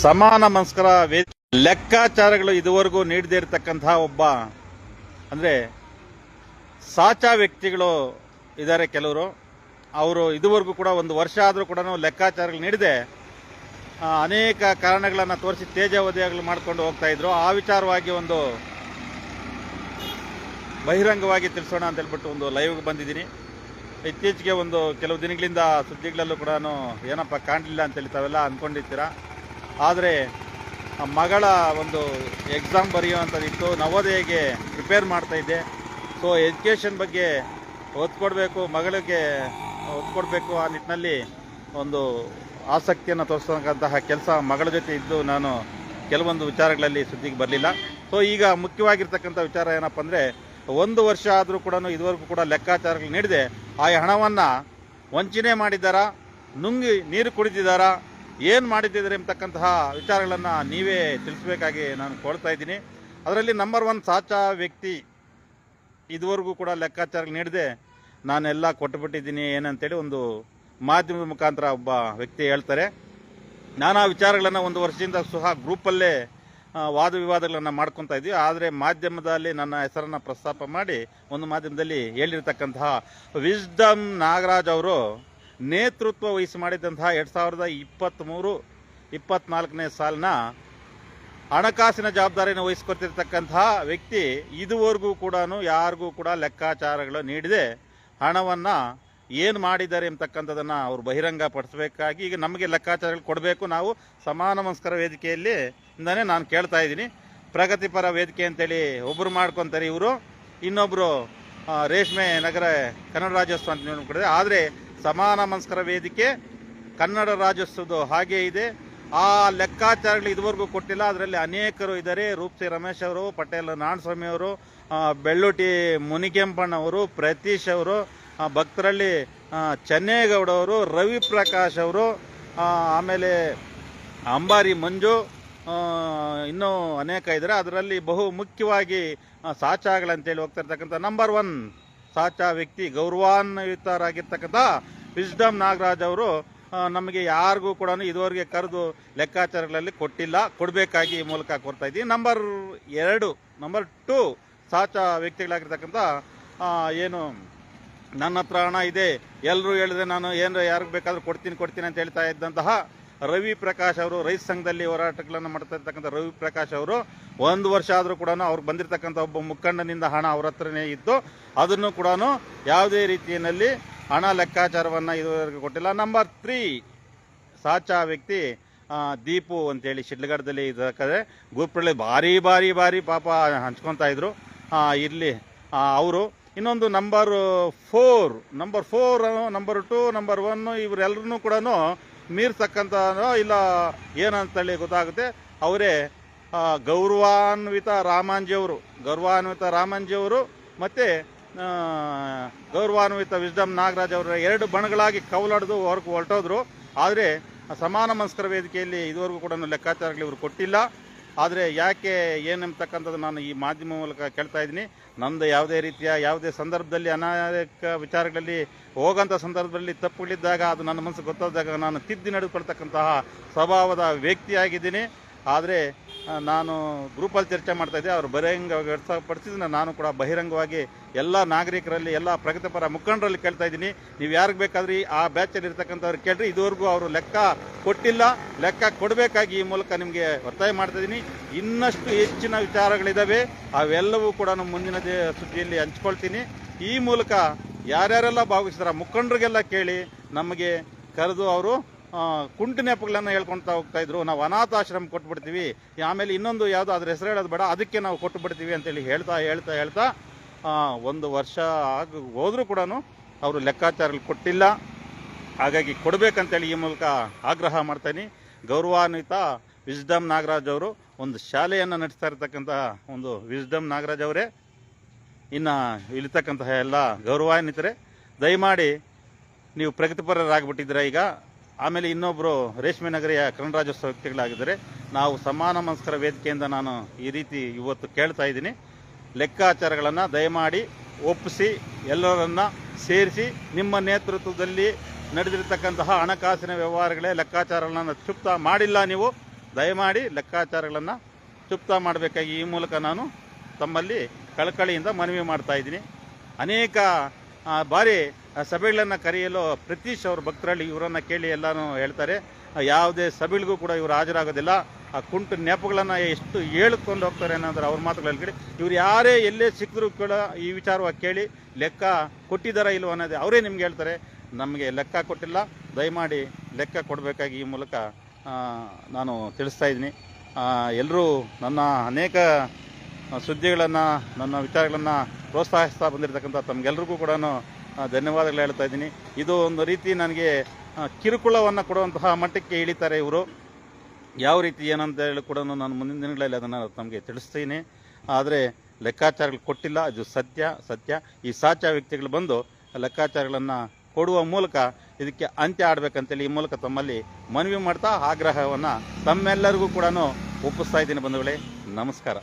ಸಮಾನ ಮನಸ್ಕರ ಲೆಕ್ಕಾಚಾರಗಳು ಇದುವರೆಗೂ ನೀಡದೇ ಇರತಕ್ಕಂತಹ ಒಬ್ಬ, ಅಂದರೆ ಸಾಚಾ ವ್ಯಕ್ತಿಗಳು ಇದ್ದಾರೆ ಕೆಲವರು. ಅವರು ಇದುವರೆಗೂ ಕೂಡ ಒಂದು ವರ್ಷ ಆದರೂ ಕೂಡ ಲೆಕ್ಕಾಚಾರಗಳು ನೀಡದೆ ಅನೇಕ ಕಾರಣಗಳನ್ನು ತೋರಿಸಿ ತೇಜಾವಧಿಯಾಗಲು ಮಾಡಿಕೊಂಡು ಹೋಗ್ತಾ ಇದ್ರು. ಆ ವಿಚಾರವಾಗಿ ಒಂದು ಬಹಿರಂಗವಾಗಿ ತಿಳಿಸೋಣ ಅಂತ ಹೇಳ್ಬಿಟ್ಟು ಒಂದು ಲೈವ್ಗೆ ಬಂದಿದ್ದೀನಿ. ಇತ್ತೀಚೆಗೆ ಒಂದು ಕೆಲವು ದಿನಗಳಿಂದ ಸುದ್ದಿಗಳಲ್ಲೂ ಕೂಡ ಏನಪ್ಪ ಕಾಣಲಿಲ್ಲ ಅಂತೇಳಿ ತಾವೆಲ್ಲ ಅಂದ್ಕೊಂಡಿರ್ತೀರ ಆದರೆ ಮಗಳ ಒಂದು ಎಕ್ಸಾಮ್ ಬರೆಯುವಂಥದ್ದಿತ್ತು ನವೋದಯಗೆ ಪ್ರಿಪೇರ್ ಮಾಡ್ತಾ ಇದ್ದೆ. ಸೊ ಎಜುಕೇಷನ್ ಬಗ್ಗೆ ಒತ್ತು ಕೊಡಬೇಕು ಮಗಳಿಗೆ ಒತ್ತು ಕೊಡಬೇಕು ಆ ನಿಟ್ಟಿನಲ್ಲಿ ಒಂದು ಆಸಕ್ತಿಯನ್ನು ತೋರಿಸ್ತಕ್ಕಂತಹ ಕೆಲಸ ಮಗಳ ಜೊತೆ ಇದ್ದು ನಾನು ಕೆಲವೊಂದು ವಿಚಾರಗಳಲ್ಲಿ ಸುದ್ದಿಗೆ ಬರಲಿಲ್ಲ. ಸೊ ಈಗ ಮುಖ್ಯವಾಗಿರ್ತಕ್ಕಂಥ ವಿಚಾರ ಏನಪ್ಪ ಅಂದರೆ, ಒಂದು ವರ್ಷ ಆದರೂ ಕೂಡ ಇದುವರೆಗೂ ಕೂಡ ಲೆಕ್ಕಾಚಾರಗಳು ನೀಡಿದೆ. ಆ ಹಣವನ್ನು ವಂಚನೆ ಮಾಡಿದ್ದಾರಾ? ನುಂಗಿ ನೀರು ಕುಡಿದಿದ್ದಾರಾ? ಏನು ಮಾಡಿದ್ದಿದ್ರೆ ಎಂಬತಕ್ಕಂತಹ ವಿಚಾರಗಳನ್ನು ನೀವೇ ತಿಳಿಸ್ಬೇಕಾಗಿ ನಾನು ಕೋಳ್ತಾ ಇದ್ದೀನಿ. ಅದರಲ್ಲಿ ನಂಬರ್ ಒನ್ ಸಾಚಾ ವ್ಯಕ್ತಿ ಇದುವರೆಗೂ ಕೂಡ ಲೆಕ್ಕಾಚಾರ ನೀಡದೆ ನಾನೆಲ್ಲ ಕೊಟ್ಟುಬಿಟ್ಟಿದ್ದೀನಿ. ಏನಂತೇಳಿ ಒಂದು ಮಾಧ್ಯಮದ ಮುಖಾಂತರ ಒಬ್ಬ ವ್ಯಕ್ತಿ ಹೇಳ್ತಾರೆ. ನಾನಾ ವಿಚಾರಗಳನ್ನು ಒಂದು ವರ್ಷದಿಂದ ಸಹ ಗ್ರೂಪಲ್ಲೇ ವಾದ ವಿವಾದಗಳನ್ನು ಮಾಡ್ಕೊತಾ ಇದ್ವಿ. ಆದರೆ ಮಾಧ್ಯಮದಲ್ಲಿ ನನ್ನ ಹೆಸರನ್ನು ಪ್ರಸ್ತಾಪ ಮಾಡಿ ಒಂದು ಮಾಧ್ಯಮದಲ್ಲಿ ಹೇಳಿರ್ತಕ್ಕಂತಹ ವಿಸ್ಡಮ್ ನಾಗರಾಜ್ ಅವರು ನೇತೃತ್ವ ವಹಿಸಿ ಮಾಡಿದಂತಹ ಎರಡು ಸಾವಿರದ ಇಪ್ಪತ್ತ್ಮೂರು ಇಪ್ಪತ್ನಾಲ್ಕನೇ ಸಾಲಿನ ಹಣಕಾಸಿನ ಜವಾಬ್ದಾರಿಯನ್ನು ವಹಿಸ್ಕೊತಿರ್ತಕ್ಕಂತಹ ವ್ಯಕ್ತಿ ಇದುವರೆಗೂ ಕೂಡ ಯಾರಿಗೂ ಕೂಡ ಲೆಕ್ಕಾಚಾರಗಳು ನೀಡದೆ. ಹಣವನ್ನು ಏನು ಮಾಡಿದ್ದಾರೆ ಎಂಬತಕ್ಕಂಥದ್ದನ್ನು ಅವರು ಬಹಿರಂಗ ಪಡಿಸಬೇಕಾಗಿ ಈಗ ನಮಗೆ ಲೆಕ್ಕಾಚಾರಗಳು ಕೊಡಬೇಕು. ನಾವು ಸಮಾನ ಮನಸ್ಕರ ವೇದಿಕೆಯಲ್ಲಿ ಇಂದಾನೆ ನಾನು ಕೇಳ್ತಾ ಇದ್ದೀನಿ. ಪ್ರಗತಿಪರ ವೇದಿಕೆ ಅಂತೇಳಿ ಒಬ್ಬರು ಮಾಡ್ಕೊತಾರೆ ಇವರು. ಇನ್ನೊಬ್ಬರು ರೇಷ್ಮೆ ನಗರ ಕನ್ನಡ ರಾಜ್ಯೋತ್ಸವ ಅಂತ ನೋಡ್ಕೊಂಡಿದೆ ಆದರೆ ಸಮಾನ ಮನಸ್ಕರ ವೇದಿಕೆ ಕನ್ನಡ ರಾಜ್ಯೋತ್ಸವದ ಹಾಗೆ ಇದೆ. ಆ ಲೆಕ್ಕಾಚಾರಗಳು ಇದುವರೆಗೂ ಕೊಟ್ಟಿಲ್ಲ. ಅದರಲ್ಲಿ ಅನೇಕರು ಇದ್ದಾರೆ. ರೂಪ್ಸಿ ರಮೇಶ್ ಅವರು ಪಟೇಲ್ ನಾಣಸ್ವಾಮಿ ಅವರು ಬೆಳ್ಳುಟಿ ಬೆಳ್ಳೂಟಿ ಮುನಿಕೆಂಪಣ್ಣ ಅವರು ಪ್ರತೀಶ್ ಅವರು ಭಕ್ತರಲ್ಲಿ ಆ, ಚೆನ್ನೇಗೌಡ ಅವರು ರವಿ ಪ್ರಕಾಶ್ ಅವರು ಆಮೇಲೆ ಅಂಬಾರಿ ಮಂಜು ಇನ್ನೂ ಅನೇಕ ಇದ್ದಾರೆ. ಅದರಲ್ಲಿ ಬಹು ಮುಖ್ಯವಾಗಿ ಸಾಚಾಗಳಂತೇಳಿ ಹೋಗ್ತಾ ಇರ್ತಕ್ಕಂಥ ನಂಬರ್ ಒನ್ ಸಾಚಾ ವ್ಯಕ್ತಿ ಗೌರವಾನ್ವಿತರಾಗಿರ್ತಕ್ಕಂಥ ವಿಸ್ಡಮ್ ನಾಗರಾಜ್ ಅವರು ನಮಗೆ ಯಾರಿಗೂ ಕೂಡ ಇದುವರೆಗೆ ಕರೆದು ಲೆಕ್ಕಾಚಾರಗಳಲ್ಲಿ ಕೊಟ್ಟಿಲ್ಲ. ಕೊಡಬೇಕಾಗಿ ಈ ಮೂಲಕ ಕೊಡ್ತಾ ಇದ್ದೀವಿ ನಂಬರ್ ಎರಡು ನಂಬರ್ ಟು ಸಾಚ ವ್ಯಕ್ತಿಗಳಾಗಿರ್ತಕ್ಕಂಥ ಏನು, ನನ್ನ ಹತ್ರ ಹಣ ಇದೆ. ಎಲ್ಲರೂ ಹೇಳಿದ್ರೆ ನಾನು ಏನು ಯಾರಿಗೆ ಬೇಕಾದ್ರೂ ಕೊಡ್ತೀನಿ ಕೊಡ್ತೀನಿ ಅಂತ ಹೇಳ್ತಾ ಇದ್ದಂತಹ ರವಿ ಪ್ರಕಾಶ್ ಅವರು ರೈತ ಸಂಘದಲ್ಲಿ ಹೋರಾಟಗಳನ್ನು ಮಾಡ್ತಾ ಇರ್ತಕ್ಕಂಥ ರವಿ ಪ್ರಕಾಶ್ ಅವರು, ಒಂದು ವರ್ಷ ಆದರೂ ಕೂಡ ಅವ್ರಿಗೆ ಬಂದಿರತಕ್ಕಂಥ ಒಬ್ಬ ಮುಖಂಡನಿಂದ ಹಣ ಅವ್ರ ಹತ್ರನೇ ಇದ್ದು ಅದನ್ನು ಕೂಡ ಯಾವುದೇ ರೀತಿಯಲ್ಲಿ ಹಣ ಲೆಕ್ಕಾಚಾರವನ್ನು ಇದುವರೆಗೆ ಕೊಟ್ಟಿಲ್ಲ. ನಂಬರ್ ತ್ರೀ ಸಾಚಾ ವ್ಯಕ್ತಿ ದೀಪು ಅಂತೇಳಿ ಶಿಡ್ಲಗಡದಲ್ಲಿ ಇದ್ರೆ ಗ್ರೂಪ್ಗಳಲ್ಲಿ ಭಾರಿ ಭಾರಿ ಭಾರಿ ಪಾಪ ಹಂಚ್ಕೊತಾ ಇದ್ರು. ಇಲ್ಲಿ ಅವರು. ಇನ್ನೊಂದು number four number four number two number one ಇವರೆಲ್ಲರೂ ಕೂಡ ಮೀರ್ತಕ್ಕಂಥ ಇಲ್ಲ ಏನಂತೇಳಿ ಗೊತ್ತಾಗುತ್ತೆ. ಅವರೇ ಗೌರವಾನ್ವಿತ ರಾಮಾಂಜಿಯವರು ಗೌರವಾನ್ವಿತ ರಾಮಾಂಜಿಯವರು ಮತ್ತು ಗೌರವಾನ್ವಿತ ವಿಸ್ಡಮ್ ನಾಗರಾಜ್ ಅವರ ಎರಡು ಬಣಗಳಾಗಿ ಕವಲಾಡ್ದು ಹೊರಗೆ ಹೊರಟೋದ್ರು. ಆದರೆ ಸಮಾನ ಮನಸ್ಕರ ವೇದಿಕೆಯಲ್ಲಿ ಇದುವರೆಗೂ ಕೂಡ ಲೆಕ್ಕಾಚಾರಗಳು ಇವರು ಕೊಟ್ಟಿಲ್ಲ. ಆದರೆ ಯಾಕೆ ಏನಂತಕ್ಕಂಥದ್ದು ನಾನು ಈ ಮಾಧ್ಯಮ ಮೂಲಕ ಕೇಳ್ತಾ ಇದ್ದೀನಿ. ನಂದು ಯಾವುದೇ ರೀತಿಯ ಯಾವುದೇ ಸಂದರ್ಭದಲ್ಲಿ ಅನಾಯಕ ವಿಚಾರಗಳಲ್ಲಿ ಹೋಗೋಂಥ ಸಂದರ್ಭದಲ್ಲಿ ತಪ್ಪುಗಳಿದ್ದಾಗ ಅದು ನನ್ನ ಮನಸ್ಸು ಗೊತ್ತಾದಾಗ ನಾನು ತಿದ್ದಿ ನಡೆದುಕೊಳ್ತಕ್ಕಂತಹ ಸ್ವಭಾವದ ವ್ಯಕ್ತಿಯಾಗಿದ್ದೀನಿ. ಆದರೆ ನಾನು ಗ್ರೂಪಲ್ಲಿ ಚರ್ಚೆ ಮಾಡ್ತಾ ಇದ್ದೆ, ಅವರು ಬಹಿರಂಗ ವ್ಯಕ್ತಪಡಿಸಿದ್ರೆ, ನಾನು ಕೂಡ ಬಹಿರಂಗವಾಗಿ ಎಲ್ಲ ನಾಗರಿಕರಲ್ಲಿ, ಎಲ್ಲ ಪ್ರಗತಿಪರ ಮುಖಂಡರಲ್ಲಿ ಕೇಳ್ತಾ ಇದ್ದೀನಿ. ನೀವು ಯಾರಿಗೆ ಬೇಕಾದ್ರಿ ಆ ಬ್ಯಾಚಲ್ಲಿ ಇರ್ತಕ್ಕಂಥವ್ರು ಕೇಳ್ರಿ, ಇದುವರೆಗೂ ಅವರು ಲೆಕ್ಕ ಕೊಟ್ಟಿಲ್ಲ. ಲೆಕ್ಕ ಕೊಡಬೇಕಾಗಿ ಈ ಮೂಲಕ ನಿಮಗೆ ಒತ್ತಾಯ ಮಾಡ್ತಾ ಇದ್ದೀನಿ. ಇನ್ನಷ್ಟು ಹೆಚ್ಚಿನ ವಿಚಾರಗಳಿದ್ದಾವೆ ಅವೆಲ್ಲವೂ ಕೂಡ ಮುಂದಿನ ಸುದ್ದಿಯಲ್ಲಿ ಹಂಚ್ಕೊಳ್ತೀನಿ. ಈ ಮೂಲಕ ಯಾರ್ಯಾರೆಲ್ಲ ಭಾಗವಹಿಸಿದಾರ ಮುಖಂಡರಿಗೆಲ್ಲ ಕೇಳಿ ನಮಗೆ ಕರೆದು ಅವರು ಕುಂಟು ನೆಪಗಳನ್ನು ಹೇಳ್ಕೊಳ್ತಾ ಹೋಗ್ತಾ ಇದ್ರು. ನಾವು ಅನಾಥಾಶ್ರಮ ಕೊಟ್ಬಿಡ್ತೀವಿ. ಆಮೇಲೆ ಇನ್ನೊಂದು ಯಾವುದೋ ಅದ್ರ ಹೆಸರು ಹೇಳೋದು ಬೇಡ. ಅದಕ್ಕೆ ನಾವು ಕೊಟ್ಟು ಬಿಡ್ತೀವಿ ಅಂತೇಳಿ ಹೇಳ್ತಾ ಹೇಳ್ತಾ ಹೇಳ್ತಾ ಒಂದು ವರ್ಷ ಆಗ, ಹೋದರೂ ಕೂಡ ಅವರು ಲೆಕ್ಕಾಚಾರಗಳು ಕೊಟ್ಟಿಲ್ಲ. ಹಾಗಾಗಿ ಕೊಡಬೇಕಂತೇಳಿ ಈ ಮೂಲಕ ಆಗ್ರಹ ಮಾಡ್ತೀನಿ. ಗೌರವಾನ್ವಿತ ವಿಸ್ಡಮ್ ನಾಗರಾಜ್ ಅವರು ಒಂದು ಶಾಲೆಯನ್ನು ನಡೆಸ್ತಾ ಇರ್ತಕ್ಕಂಥ ಒಂದು ವಿಸ್ಡಮ್ ನಾಗರಾಜ್ ಅವರೇ. ಇನ್ನು ಇಲ್ಲಿರ್ತಕ್ಕಂತಹ ಎಲ್ಲ ಗೌರವಾನ್ವಿತರೆ, ದಯಮಾಡಿ ನೀವು ಪ್ರಗತಿಪರರಾಗ್ಬಿಟ್ಟಿದ್ದೀರಾ ಈಗ? ಆಮೇಲೆ ಇನ್ನೊಬ್ಬರು ರೇಷ್ಮೆ ನಗರಿಯ ಕನ್ನಡ ರಾಜ್ಯೋತ್ಸವ ವ್ಯಕ್ತಿಗಳಾಗಿದ್ದಾರೆ. ನಾವು ಸಮಾನ ಮನಸ್ಕರ ವೇದಿಕೆಯಿಂದ ನಾನು ಈ ರೀತಿ ಇವತ್ತು ಕೇಳ್ತಾ ಇದ್ದೀನಿ. ಲೆಕ್ಕಾಚಾರಗಳನ್ನು ದಯಮಾಡಿ ಒಪ್ಪಿಸಿ, ಎಲ್ಲರನ್ನ ಸೇರಿಸಿ, ನಿಮ್ಮ ನೇತೃತ್ವದಲ್ಲಿ ನಡೆದಿರತಕ್ಕಂತಹ ಹಣಕಾಸಿನ ವ್ಯವಹಾರಗಳೇ ಲೆಕ್ಕಾಚಾರಗಳನ್ನು ಚುಪ್ತ ಮಾಡಿಲ್ಲ ನೀವು, ದಯಮಾಡಿ ಲೆಕ್ಕಾಚಾರಗಳನ್ನು ಚುಪ್ತ ಮಾಡಬೇಕಾಗಿ ಈ ಮೂಲಕ ನಾನು ತಮ್ಮಲ್ಲಿ ಕಳಕಳಿಯಿಂದ ಮನವಿ ಮಾಡ್ತಾ ಇದ್ದೀನಿ. ಅನೇಕ ಬಾರಿ ಸಭೆಗಳನ್ನು ಕರೆಯಲು ಪ್ರತೀಶ್ ಅವ್ರ ಭಕ್ತರಲ್ಲಿ ಇವರನ್ನು ಕೇಳಿ ಎಲ್ಲನೂ ಹೇಳ್ತಾರೆ. ಯಾವುದೇ ಸಭೆಗಳಿಗೂ ಕೂಡ ಇವರು ಹಾಜರಾಗೋದಿಲ್ಲ. ಆ, ಕುಂಟು ನೆಪಗಳನ್ನು ಎಷ್ಟು ಹೇಳ್ಕೊಂಡು ಹೋಗ್ತಾರೆ ಅನ್ನೋದ್ರ ಅವ್ರ ಮಾತುಗಳಲ್ಲಿ ಕೇಳಿ. ಇವ್ರು ಯಾರೇ ಎಲ್ಲೇ ಸಿಕ್ಕಿದ್ರು ಕೂಡ ಈ ವಿಚಾರವಾಗಿ ಕೇಳಿ ಲೆಕ್ಕ ಕೊಟ್ಟಿದ್ದಾರಾ ಇಲ್ವೋ ಅನ್ನೋದೇ ಅವರೇ ನಿಮ್ಗೆ ಹೇಳ್ತಾರೆ. ನಮಗೆ ಲೆಕ್ಕ ಕೊಟ್ಟಿಲ್ಲ. ದಯಮಾಡಿ ಲೆಕ್ಕ ಕೊಡಬೇಕಾಗಿ ಈ ಮೂಲಕ ನಾನು ತಿಳಿಸ್ತಾ ಇದ್ದೀನಿ. ಎಲ್ಲರೂ ನನ್ನ ಅನೇಕ ಸುದ್ದಿಗಳನ್ನು, ನನ್ನ ವಿಚಾರಗಳನ್ನು ಪ್ರೋತ್ಸಾಹಿಸ್ತಾ ಬಂದಿರತಕ್ಕಂಥ ತಮಗೆಲ್ಲರಿಗೂ ಕೂಡ ಧನ್ಯವಾದಗಳು ಹೇಳ್ತಾ ಇದ್ದೀನಿ. ಇದು ಒಂದು ರೀತಿ ನನಗೆ ಕಿರುಕುಳವನ್ನು ಕೊಡುವಂತಹ ಮಟ್ಟಕ್ಕೆ ಇಳಿತಾರೆ ಇವರು. ಯಾವ ರೀತಿ ಏನಂತ ಹೇಳಿ ಕೂಡ ನಾನು ಮುಂದಿನ ದಿನಗಳಲ್ಲಿ ಅದನ್ನು ತಮಗೆ ತಿಳಿಸ್ತೀನಿ. ಆದರೆ, ಲೆಕ್ಕಾಚಾರಗಳು ಕೊಟ್ಟಿಲ್ಲ, ಅದು ಸತ್ಯ ಸತ್ಯ. ಈ ಸಾಚ ವ್ಯಕ್ತಿಗಳು ಬಂದು ಲೆಕ್ಕಾಚಾರಗಳನ್ನು ಕೊಡುವ ಮೂಲಕ ಇದಕ್ಕೆ ಅಂತ್ಯ ಆಡಬೇಕಂತೇಳಿ ಈ ಮೂಲಕ ತಮ್ಮಲ್ಲಿ ಮನವಿ ಮಾಡ್ತಾ, ಆಗ್ರಹವನ್ನು ತಮ್ಮೆಲ್ಲರಿಗೂ ಕೂಡ ಒಪ್ಪಿಸ್ತಾ ಇದ್ದೀನಿ ಬಂಧುಗಳೇ. ನಮಸ್ಕಾರ.